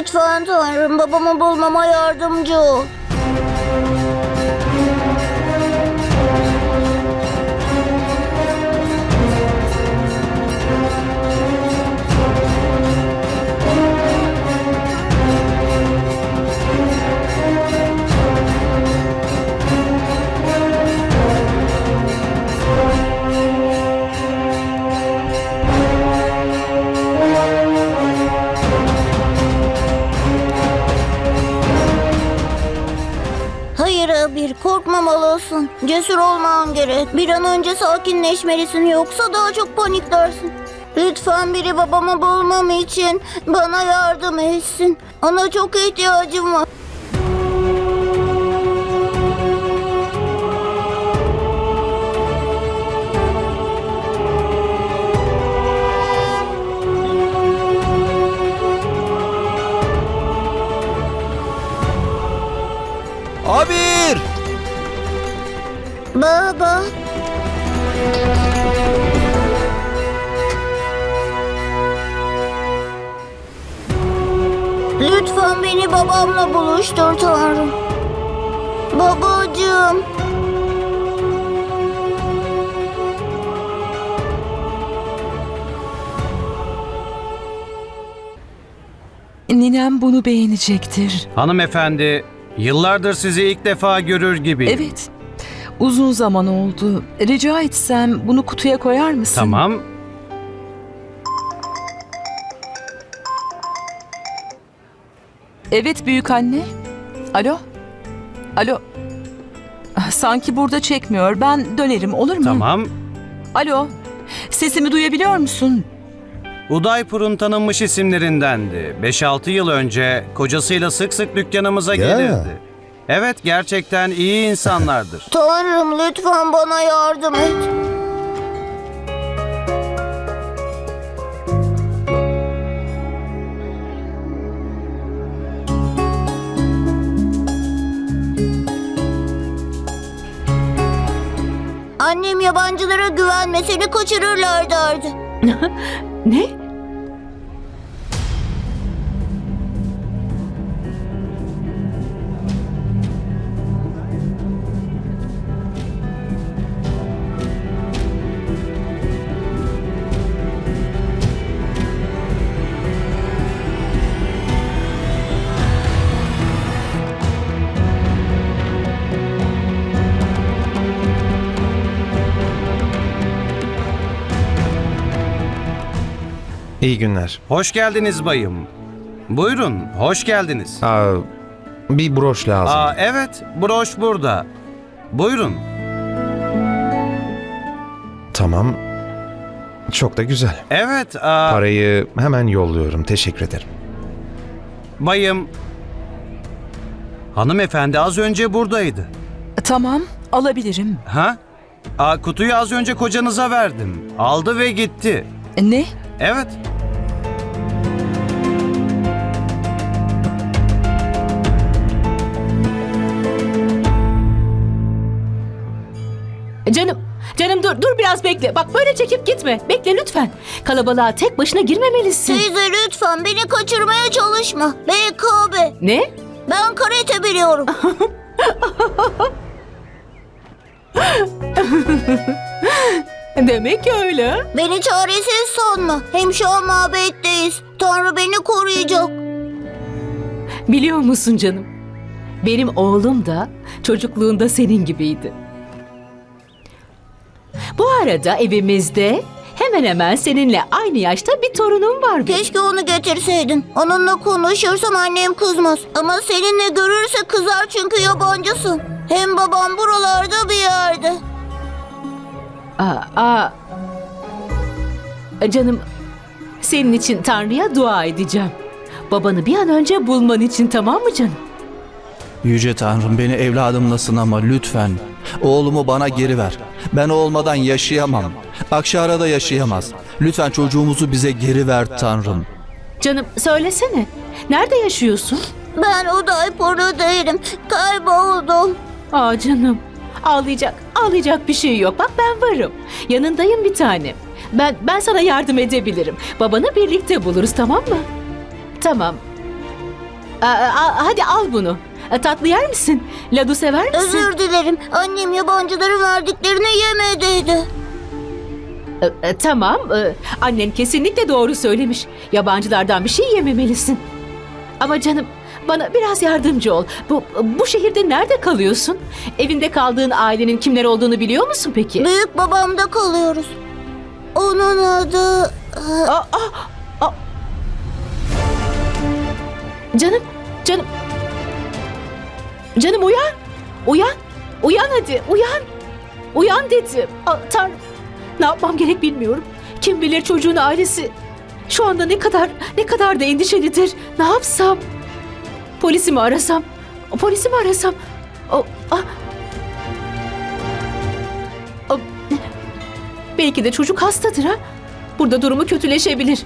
Lütfen Tanrım babamı bulmama yardımcı ol. Korkmamalısın. Cesur olman gerek. Bir an önce sakinleşmelisin yoksa daha çok paniklersin. Lütfen biri babamı bulmam için bana yardım etsin. Ona çok ihtiyacım var. Lütfen beni babamla buluştur Tanrım. Babacığım. Ninem bunu beğenecektir. Hanımefendi, yıllardır sizi ilk defa görür gibi. Evet. Uzun zaman oldu. Rica etsem bunu kutuya koyar mısın? Tamam. Evet büyük anne. Alo? Alo? Sanki burada çekmiyor. Ben dönerim olur mu? Tamam. Alo? Sesimi duyabiliyor musun? Udaipur'un tanınmış isimlerindendi. 5-6 yıl önce kocasıyla sık sık dükkanımıza Ya. gelirdi. Evet, gerçekten iyi insanlardır. Tanrım lütfen bana yardım et. Yabancılara güvenme seni kaçırırlar derdi. Ne? İyi günler. Hoş geldiniz bayım. Buyurun, hoş geldiniz. Aa, bir broş lazım. Aa, evet, broş burada. Buyurun. Tamam. Çok da güzel. Evet, aa, Parayı hemen yolluyorum. Teşekkür ederim. bayım. Hanımefendi az önce buradaydı. Tamam, alabilirim. Ha? Aa, kutuyu az önce kocanıza verdim. Aldı ve gitti. Ne? Evet. Canım, canım dur, dur biraz bekle. Bak böyle çekip gitme. Bekle lütfen. Kalabalığa tek başına girmemelisin. Teyze lütfen beni kaçırmaya çalışma. BKB. Ne? Ben karate biliyorum. Demek öyle. Beni çaresiz sanma. Hem şu an mabetteyiz. Tanrı beni koruyacak. Biliyor musun canım? Benim oğlum da çocukluğunda senin gibiydi. Bu arada evimizde hemen hemen seninle aynı yaşta bir torunum var. benim. Keşke onu getirseydin. Onunla konuşursam annem kızmaz. Ama seninle görürse kızar çünkü yabancısın. Hem babam buralarda bir yerde. Aa, aa. Canım, senin için Tanrı'ya dua edeceğim. Babanı bir an önce bulman için tamam mı canım? Yüce Tanrım beni evladımla sınama lütfen. Oğlumu bana geri ver. Ben o olmadan yaşayamam. Akşara da yaşayamaz. Lütfen çocuğumuzu bize geri ver Tanrım. Canım söylesene. Nerede yaşıyorsun? Ben Udaipur'da değilim. Kayboldum. Aa canım. Ağlayacak, ağlayacak bir şey yok. Bak ben varım. Yanındayım bir tanem. Ben ben sana yardım edebilirim. Babanı birlikte buluruz tamam mı? Tamam. Aa, aa, hadi al bunu. E, Tatlı yer misin? Ladu sever misin? Özür dilerim. Annem yabancıların verdiklerini yeme dedi. E, e, tamam. e, annen kesinlikle doğru söylemiş. Yabancılardan bir şey yememelisin. Ama canım bana biraz yardımcı ol. Bu bu şehirde nerede kalıyorsun? Evinde kaldığın ailenin kimler olduğunu biliyor musun peki? Büyük babamda kalıyoruz. Onun adı... Aa, aa, aa. Canım, canım. Canım uyan. Uyan. Uyan hadi, uyan. Uyan dedim. Aa, Tanrım. Ne yapmam gerek bilmiyorum. Kim bilir çocuğun ailesi şu anda ne kadar ne kadar da endişelidir. Ne yapsam? Polisi mi arasam? Polisi mi arasam? O, ah. O, belki de çocuk hastadır ha. Burada durumu kötüleşebilir.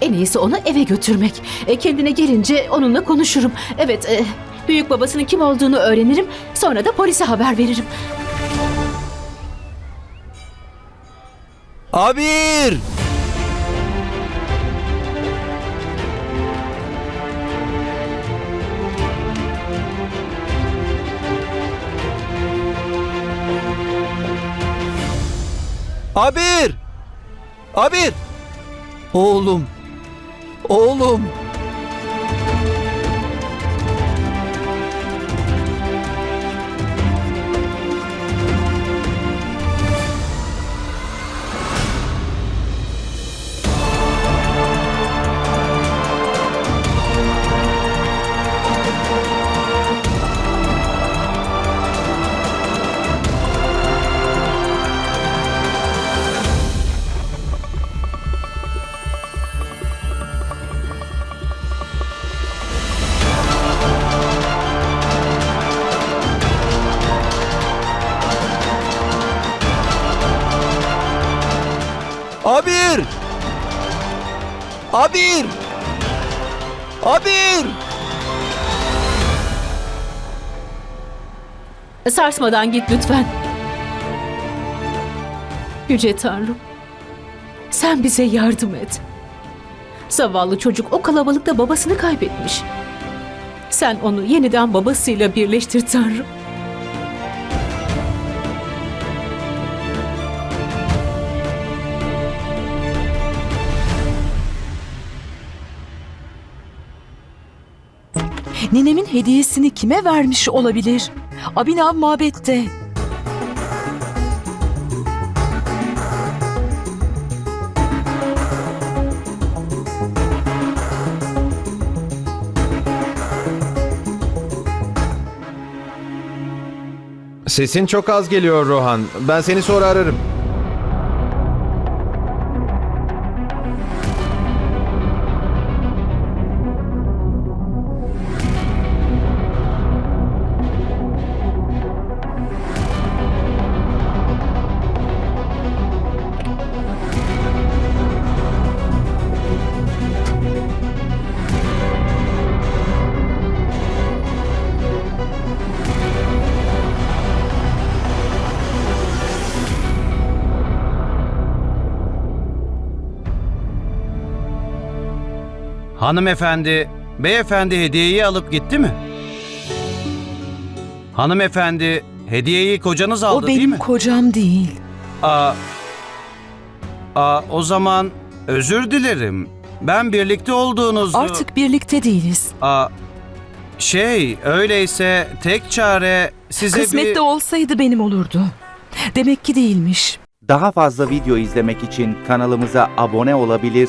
En iyisi onu eve götürmek. E, kendine gelince onunla konuşurum. Evet, e, büyük babasının kim olduğunu öğrenirim. Sonra da polise haber veririm. Abir! Abir! Abir! Oğlum! Oğlum! Abir! Abir! Sarsmadan git lütfen. Yüce Tanrım. Sen bize yardım et. Zavallı çocuk o kalabalıkta babasını kaybetmiş. Sen onu yeniden babasıyla birleştir Tanrım. Ninemin hediyesini kime vermiş olabilir? Abinav mabette. Sesin çok az geliyor Rohan. Ben seni sonra ararım. Hanımefendi, beyefendi hediyeyi alıp gitti mi? Hanımefendi, hediyeyi kocanız aldı o değil benim mi? kocam değil. Aa, aa, o zaman özür dilerim. Ben birlikte olduğunuzu... Artık birlikte değiliz. Aa, şey, öyleyse tek çare size Kısmette bir... olsaydı benim olurdu. Demek ki değilmiş. Daha fazla video izlemek için kanalımıza abone olabilir,